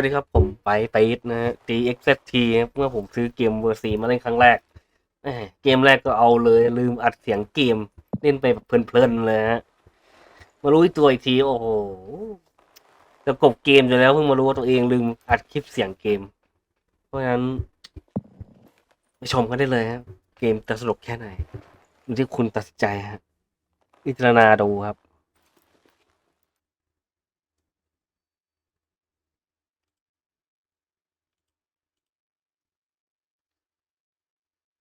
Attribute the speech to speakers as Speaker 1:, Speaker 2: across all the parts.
Speaker 1: วัสดีครับผมไปไปนะฮะ DXT เมื่อผมซื้อเกมเวอร์ซีมาเล่นครั้งแรก เกมแรกก็เอาเลยลืมอัดเสียงเกม เล่นไปแบบเพลินๆเลยฮะ มารู้ตัวอีกที โอ้โหจะกบเกมอยู่แล้วเพิ่งมารู้ว่าตัวเองลืมอัดคลิปเสียงเกม เพราะฉะนั้นไปชมกันได้เลยครับ เกมจะสนุกแค่ไหนอยู่ที่คุณตัดสินใจฮะพิจารณาดูครับ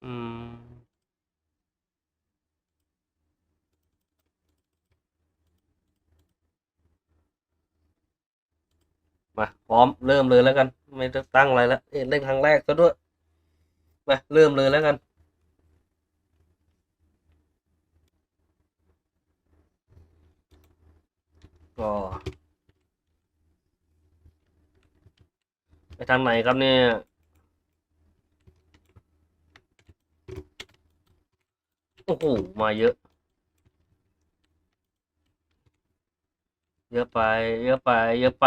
Speaker 1: อืม มา พร้อมเริ่มเลยแล้วกัน ไม่ต้องตั้งอะไรแล้วเอ๊ะเล่นครั้งแรกซะด้วย มา เริ่มเลยแล้วกัน ก็ไปทางไหนครับเนี่ย โอ้โห มาเยอะ เยอะไป เยอะไป เยอะไป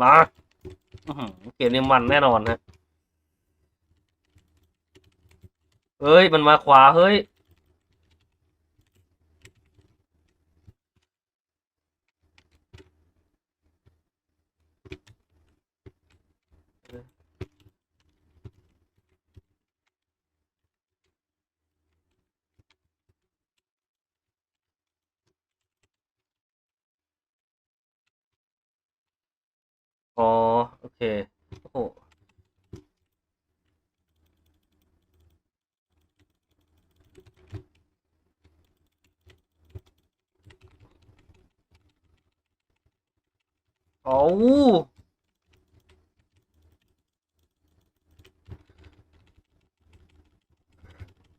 Speaker 1: มาเกมนี้มันแน่นอนฮะ เฮ้ย มันมาขวา เฮ้ย อ๋อ โอ เค โอ้โหเอา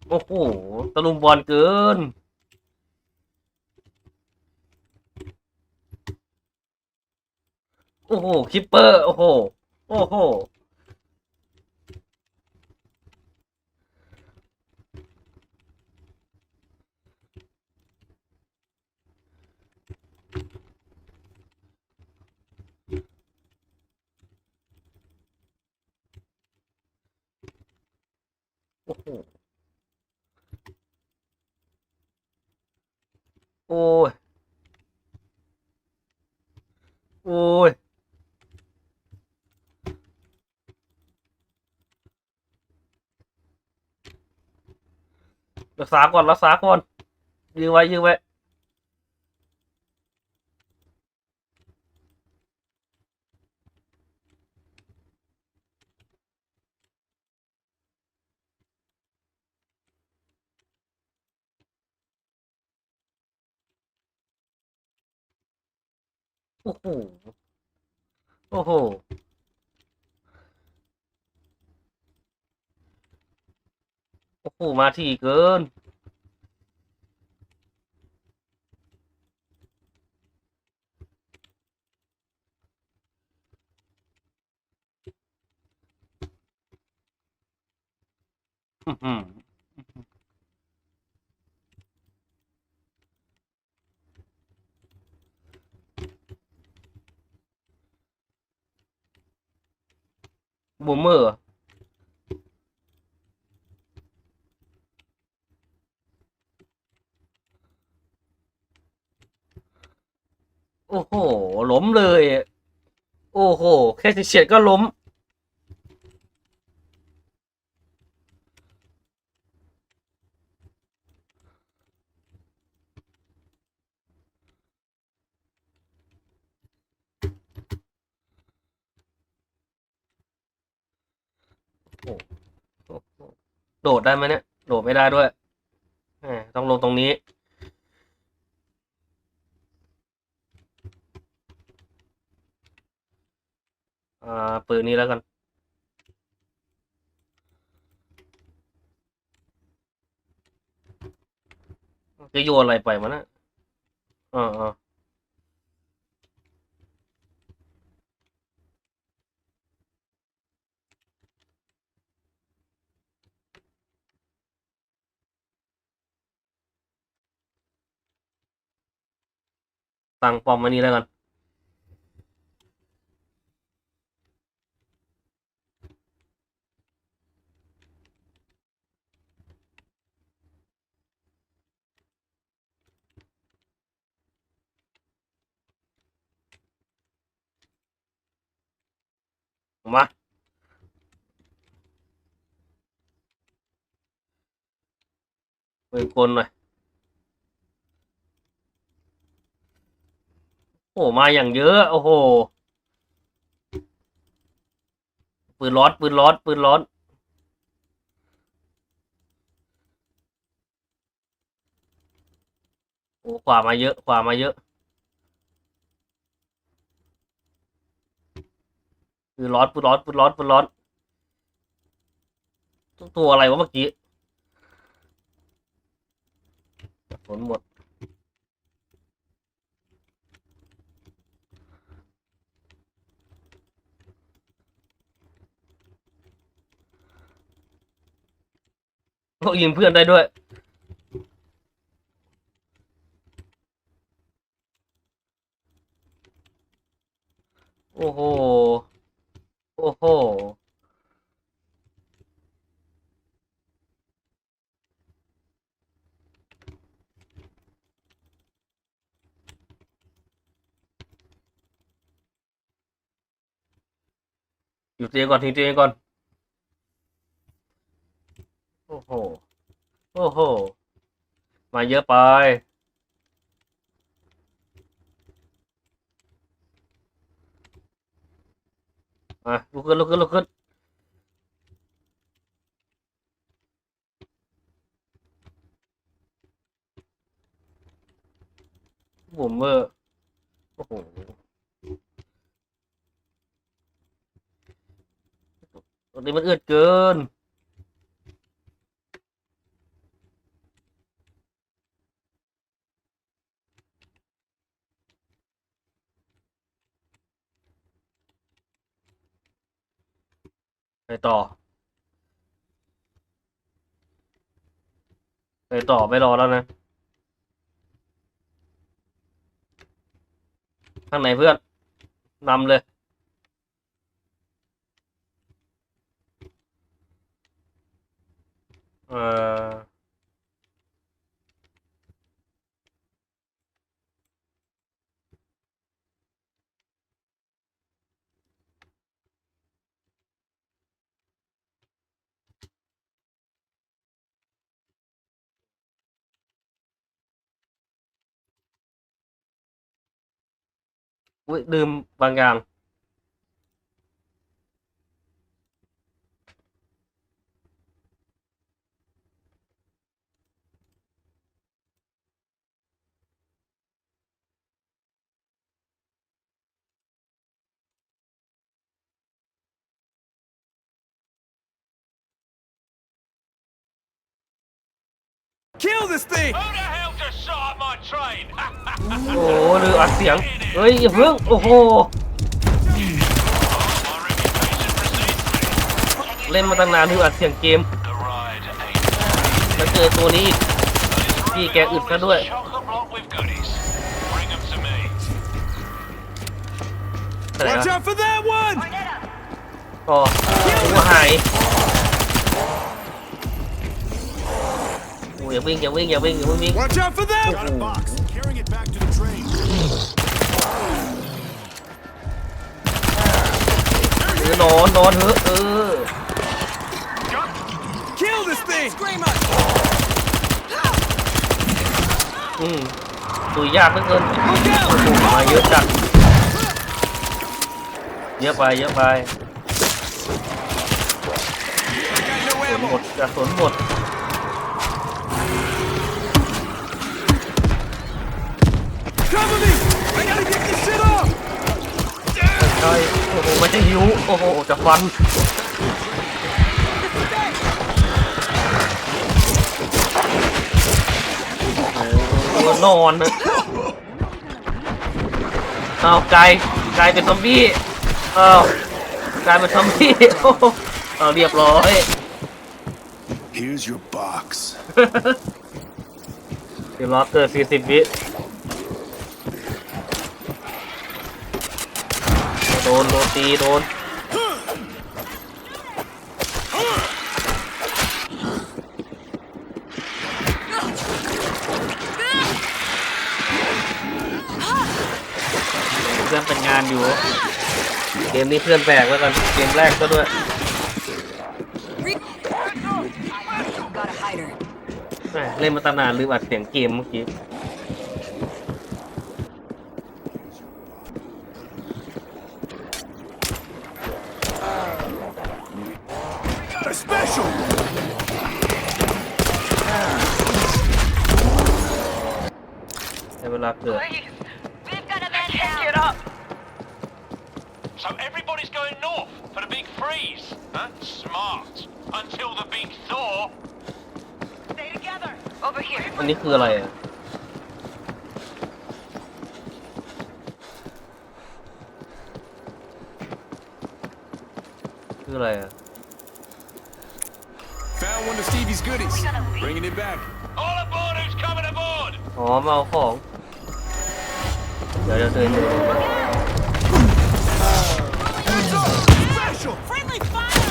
Speaker 1: โอ้โหตะลุมบอลเกิน โอ้โห คิปเปอร์ โอ้โห โอ้โห โอ้โห โอ้ย โอ้ย รักษาก่อนรักษาก่อนยื้อไว้ยื้อไว้โอ้โห โอ้โห โอ้โหมาถี่เกิน อื้อหือบูมเมอร์เหร อโอ้โห ล้มเลย โอ้โห แค่เฉียดก็ล้มโอ้โหโดดได้ไหมเนี่ย โดดไม่ได้ด้วย ต้องลงตรงนี้ อ่าปืนนี้แล้วกันจะโยนอะไรไปมันนะอ่าอ่าตั้งปอมมานี้แล้วกัน มา ปืนกลหน่อยโอ้มาอย่างเยอะ โอ้โห ปืนร้อนปืนร้อนปืนร้อนโอ้ขวามาเยอะ ขวามาเยอะปืนร้อนปืนร้อนปืนร้อนปืนร้อนตัวอะไรวะเมื่อกี้ ผลหมดโอ้ยิงเพื่อนได้ด้วย โอ้โห โอ้โห อยู่เตียงก่อนทิ้งเตียงก่อน โอ้โห โอ้โห มาเยอะไป มาลุกขึ้นลุกขึ้นลุกขึ้นผมเออโอ้โห ตรงนี้มันเอืดเกิน ไปต่อ ไปต่อ ไม่รอแล้วนะ ข้างไหนเพื่อนนำเลย เอ่ออุ้ยลืมบางอย่าง
Speaker 2: Kill this thing!
Speaker 3: Who the hell just shot at my train?
Speaker 1: โอ้โหลืมอัดเสียง เฮ้ยอย่าเพิ่งโอ้โหเล่นมาตั้งนานลืมอัดเสียงเกม
Speaker 3: the ride ain't
Speaker 1: แล้วเจอตัวนี้อีกพี่แกอึดซะด้วย
Speaker 3: chock the block with goodies. Bring them to me.
Speaker 1: อะไร
Speaker 2: Watch
Speaker 1: วะ
Speaker 2: out for that one!
Speaker 1: ก็หัวหายโอ้ยอย่าวิ่งอย่าวิ่งอย่าวิ่งอย่าวิ่ง
Speaker 2: Watch out for that!
Speaker 4: Got a box. Carrying it back to the train.
Speaker 1: เออนอนนอนเถอะเออ
Speaker 2: Kill this thing! Screamer!
Speaker 1: อืมตุยยากเหลือเกิน
Speaker 2: Look
Speaker 1: โอ้
Speaker 2: out!
Speaker 1: โหมาเยอะจัดเยอะไปเยอะไป
Speaker 2: I got no
Speaker 1: สนหม
Speaker 2: ammo.
Speaker 1: ดกระสุนหมด
Speaker 2: Cover me! I gotta get this shit off!
Speaker 1: ใช่โอ้โหมันจะหิวโอ้โหจะฟัน โอ้โหนอนนะเอาไกลไกลเป็นซอมบี้เอากลายเป็นซอมบี้โอ้โหเอาเรียบร้อย
Speaker 4: Here's your box.
Speaker 1: เดี๋ยวรอเกิดสี่สิบวิ ตีโดนเพื่อนเป็นงานอยู่ เกมนี้เพื่อนแบกแล้วกัน เกมแรกก็ด้วย
Speaker 5: Got a hider.
Speaker 1: แหม่เล่นมาตั้งนานลืมอัดเสียงเกมเมื่อกี้ ในเวลาเกิด
Speaker 5: We've got a man down.
Speaker 6: Get up!
Speaker 3: So everybody's going north for the big freeze. Huh? Smart. Until the big thaw.
Speaker 6: Stay together!
Speaker 5: Over here.
Speaker 1: อันนี้คืออะไรอ่ะ คืออะไรอ่ะ
Speaker 2: Found one of Stevie's goodies. Bringing it back.
Speaker 3: All aboard who's coming aboard!
Speaker 1: อ๋อมาเอาของ เดี๋ยวเดี๋ยวเดินดู
Speaker 4: Special!
Speaker 6: Friendly fire!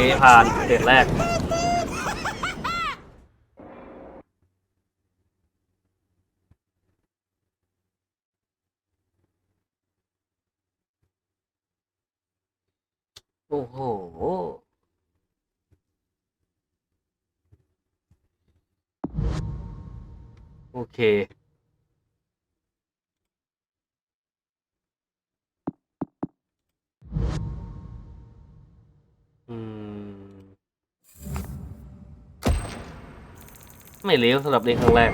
Speaker 1: เคผ่านเสร็จแรก โอ้โห โอเค ไม่เลวสำหรับเล่นครั้งแรก